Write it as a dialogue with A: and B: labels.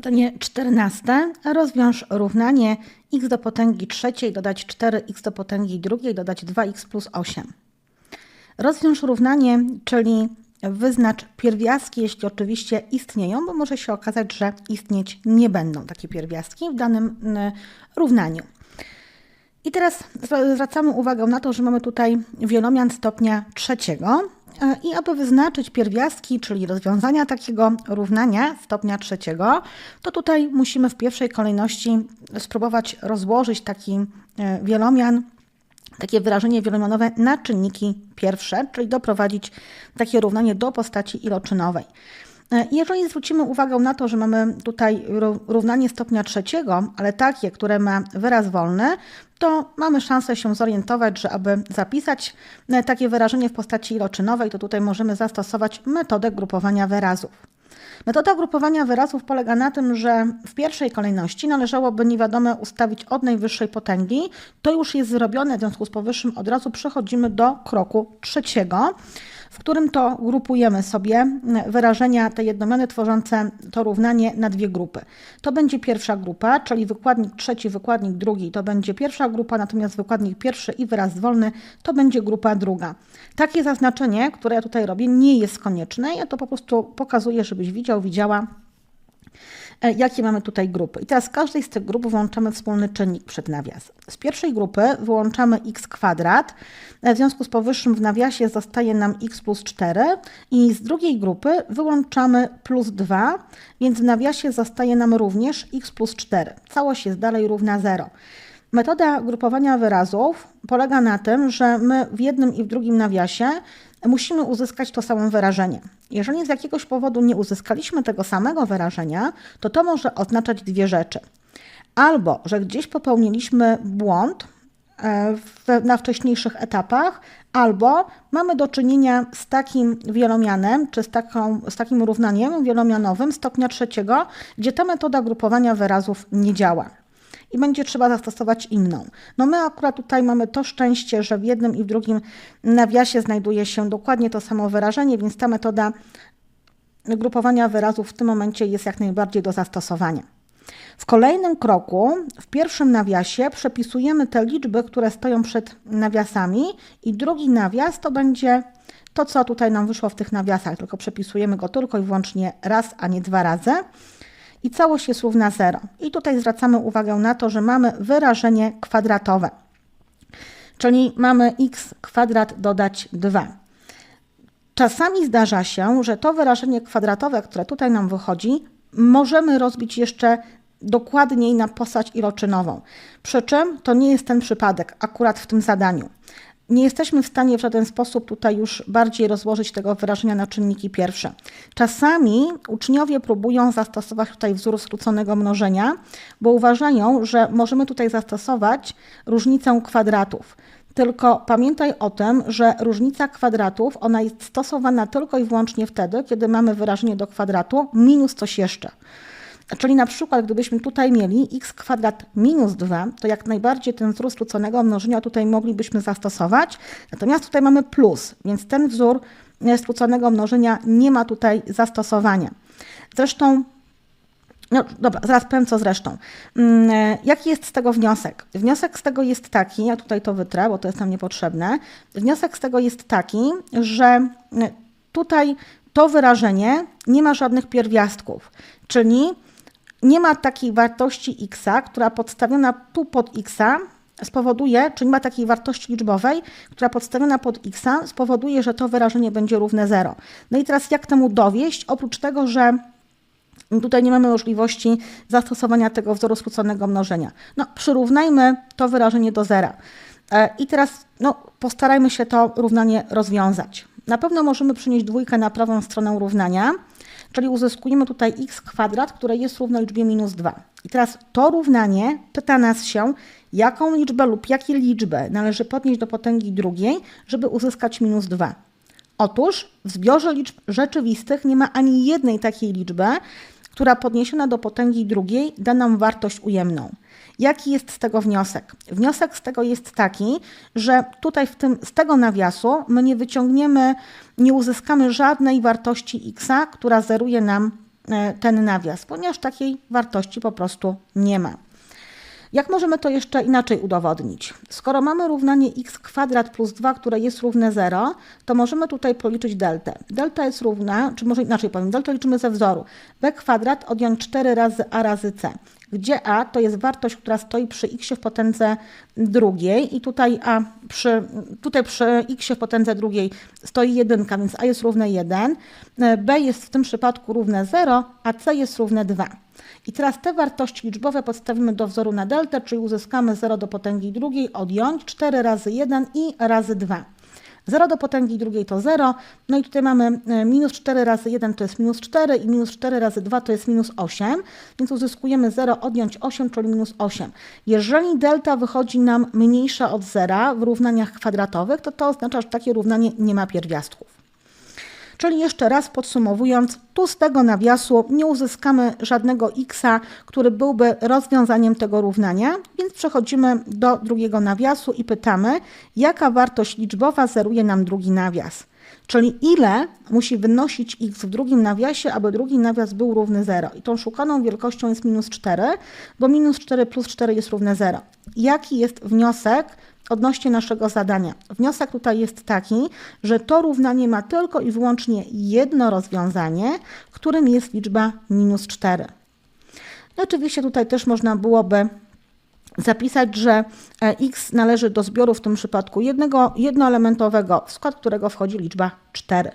A: Zadanie 14. Rozwiąż równanie x do potęgi trzeciej dodać 4x do potęgi drugiej dodać 2x plus 8. Rozwiąż równanie, czyli wyznacz pierwiastki, jeśli oczywiście istnieją, bo może się okazać, że istnieć nie będą takie pierwiastki w danym mm, równaniu. I teraz zwracamy uwagę na to, że mamy tutaj wielomian stopnia trzeciego. E, I aby wyznaczyć pierwiastki, czyli rozwiązania takiego równania stopnia trzeciego, to tutaj musimy w pierwszej kolejności spróbować rozłożyć taki e, wielomian, takie wyrażenie wielomianowe na czynniki pierwsze, czyli doprowadzić takie równanie do postaci iloczynowej. E, jeżeli zwrócimy uwagę na to, że mamy tutaj równanie stopnia trzeciego, ale takie, które ma wyraz wolny, to mamy szansę się zorientować, że aby zapisać e, takie wyrażenie w postaci iloczynowej, to tutaj możemy zastosować metodę grupowania wyrazów. Metoda grupowania wyrazów polega na tym, że w pierwszej kolejności należałoby niewiadome ustawić od najwyższej potęgi. To już jest zrobione, w związku z powyższym od razu przechodzimy do kroku trzeciego w którym to grupujemy sobie wyrażenia te jednomiany tworzące to równanie na dwie grupy. To będzie pierwsza grupa, czyli wykładnik trzeci, wykładnik drugi to będzie pierwsza grupa, natomiast wykładnik pierwszy i wyraz wolny to będzie grupa druga. Takie zaznaczenie, które ja tutaj robię, nie jest konieczne. Ja to po prostu pokazuję, żebyś widział, widziała, jakie mamy tutaj grupy. I teraz z każdej z tych grup włączamy wspólny czynnik przed nawias. Z pierwszej grupy wyłączamy x kwadrat, e, w związku z powyższym w nawiasie zostaje nam x plus 4 i z drugiej grupy wyłączamy plus 2, więc w nawiasie zostaje nam również x plus 4. Całość jest dalej równa 0. Metoda grupowania wyrazów polega na tym, że my w jednym i w drugim nawiasie musimy uzyskać to samo wyrażenie. Jeżeli z jakiegoś powodu nie uzyskaliśmy tego samego wyrażenia, to to może oznaczać dwie rzeczy. Albo, że gdzieś popełniliśmy błąd e, na wcześniejszych etapach, albo mamy do czynienia z takim wielomianem, czy z, taką, z takim równaniem wielomianowym stopnia trzeciego, gdzie ta metoda grupowania wyrazów nie działa i będzie trzeba zastosować inną. No my akurat tutaj mamy to szczęście, że w jednym i w drugim nawiasie znajduje się dokładnie to samo wyrażenie, więc ta metoda grupowania wyrazów w tym momencie jest jak najbardziej do zastosowania. W kolejnym kroku, w pierwszym nawiasie, przepisujemy te liczby, które stoją przed nawiasami, i drugi nawias to będzie to, co tutaj nam wyszło w tych nawiasach, tylko przepisujemy go tylko i wyłącznie raz, a nie dwa razy i całość jest równa 0. I tutaj zwracamy uwagę na to, że mamy wyrażenie kwadratowe, czyli mamy x kwadrat dodać 2. Czasami zdarza się, że to wyrażenie kwadratowe, które tutaj nam wychodzi, możemy rozbić jeszcze dokładniej na postać iloczynową. Przy czym to nie jest ten przypadek akurat w tym zadaniu nie jesteśmy w stanie w żaden sposób tutaj już bardziej rozłożyć tego wyrażenia na czynniki pierwsze. Czasami uczniowie próbują zastosować tutaj wzór skróconego mnożenia, bo uważają, że możemy tutaj zastosować różnicę kwadratów. Tylko pamiętaj o tym, że różnica kwadratów, ona jest stosowana tylko i wyłącznie wtedy, kiedy mamy wyrażenie do kwadratu minus coś jeszcze. Czyli na przykład, gdybyśmy tutaj mieli x kwadrat minus 2, to jak najbardziej ten wzór skróconego mnożenia tutaj moglibyśmy zastosować. Natomiast tutaj mamy plus, więc ten wzór skróconego mnożenia nie ma tutaj zastosowania. Zresztą no dobra, zaraz powiem co zresztą. Mm, e, jaki jest z tego wniosek? Wniosek z tego jest taki, ja tutaj to wytrę, bo to jest nam niepotrzebne. Wniosek z tego jest taki, że e, tutaj to wyrażenie nie ma żadnych pierwiastków, czyli nie ma takiej wartości x, która podstawiona tu pod x spowoduje, czy nie ma takiej wartości liczbowej, która podstawiona pod x spowoduje, że to wyrażenie będzie równe 0. No i teraz jak temu dowieść? Oprócz tego, że tutaj nie mamy możliwości zastosowania tego wzoru skróconego mnożenia. No, przyrównajmy to wyrażenie do zera. E, I teraz no, postarajmy się to równanie rozwiązać. Na pewno możemy przynieść dwójkę na prawą stronę równania, czyli uzyskujemy tutaj x kwadrat, które jest równe liczbie minus 2. I teraz to równanie pyta nas się, jaką liczbę lub jakie liczby należy podnieść do potęgi drugiej, żeby uzyskać minus 2. Otóż w zbiorze liczb rzeczywistych nie ma ani jednej takiej liczby, która podniesiona do potęgi drugiej da nam wartość ujemną. Jaki jest z tego wniosek? Wniosek z tego jest taki, że tutaj w tym, z tego nawiasu my nie wyciągniemy, nie uzyskamy żadnej wartości x, która zeruje nam e, ten nawias, ponieważ takiej wartości po prostu nie ma. Jak możemy to jeszcze inaczej udowodnić? Skoro mamy równanie x kwadrat plus 2, które jest równe 0, to możemy tutaj policzyć deltę. Delta jest równa, czy może inaczej powiem, deltę liczymy ze wzoru. b kwadrat odjąć 4 razy a razy c, gdzie a to jest wartość, która stoi przy x w potędze drugiej i tutaj a przy, tutaj przy x w potędze drugiej stoi 1, więc a jest równe 1, b jest w tym przypadku równe 0, a c jest równe 2. I teraz te wartości liczbowe podstawimy do wzoru na deltę, czyli uzyskamy 0 do potęgi drugiej, odjąć 4 razy 1 i razy 2. 0 do potęgi drugiej to 0, no i tutaj mamy e, minus 4 razy 1 to jest minus 4 i minus 4 razy 2 to jest minus 8, więc uzyskujemy 0 odjąć 8, czyli minus 8. Jeżeli delta wychodzi nam mniejsza od 0 w równaniach kwadratowych, to to oznacza, że takie równanie nie ma pierwiastków. Czyli jeszcze raz podsumowując, tu z tego nawiasu nie uzyskamy żadnego x, który byłby rozwiązaniem tego równania, więc przechodzimy do drugiego nawiasu i pytamy, jaka wartość liczbowa zeruje nam drugi nawias. Czyli ile musi wynosić x w drugim nawiasie, aby drugi nawias był równy 0. I tą szukaną wielkością jest minus 4, bo minus 4 plus 4 jest równe 0. Jaki jest wniosek odnośnie naszego zadania. Wniosek tutaj jest taki, że to równanie ma tylko i wyłącznie jedno rozwiązanie, którym jest liczba minus 4. I oczywiście tutaj też można byłoby zapisać, że e, x należy do zbioru w tym przypadku jednego, jednoelementowego, w skład którego wchodzi liczba 4.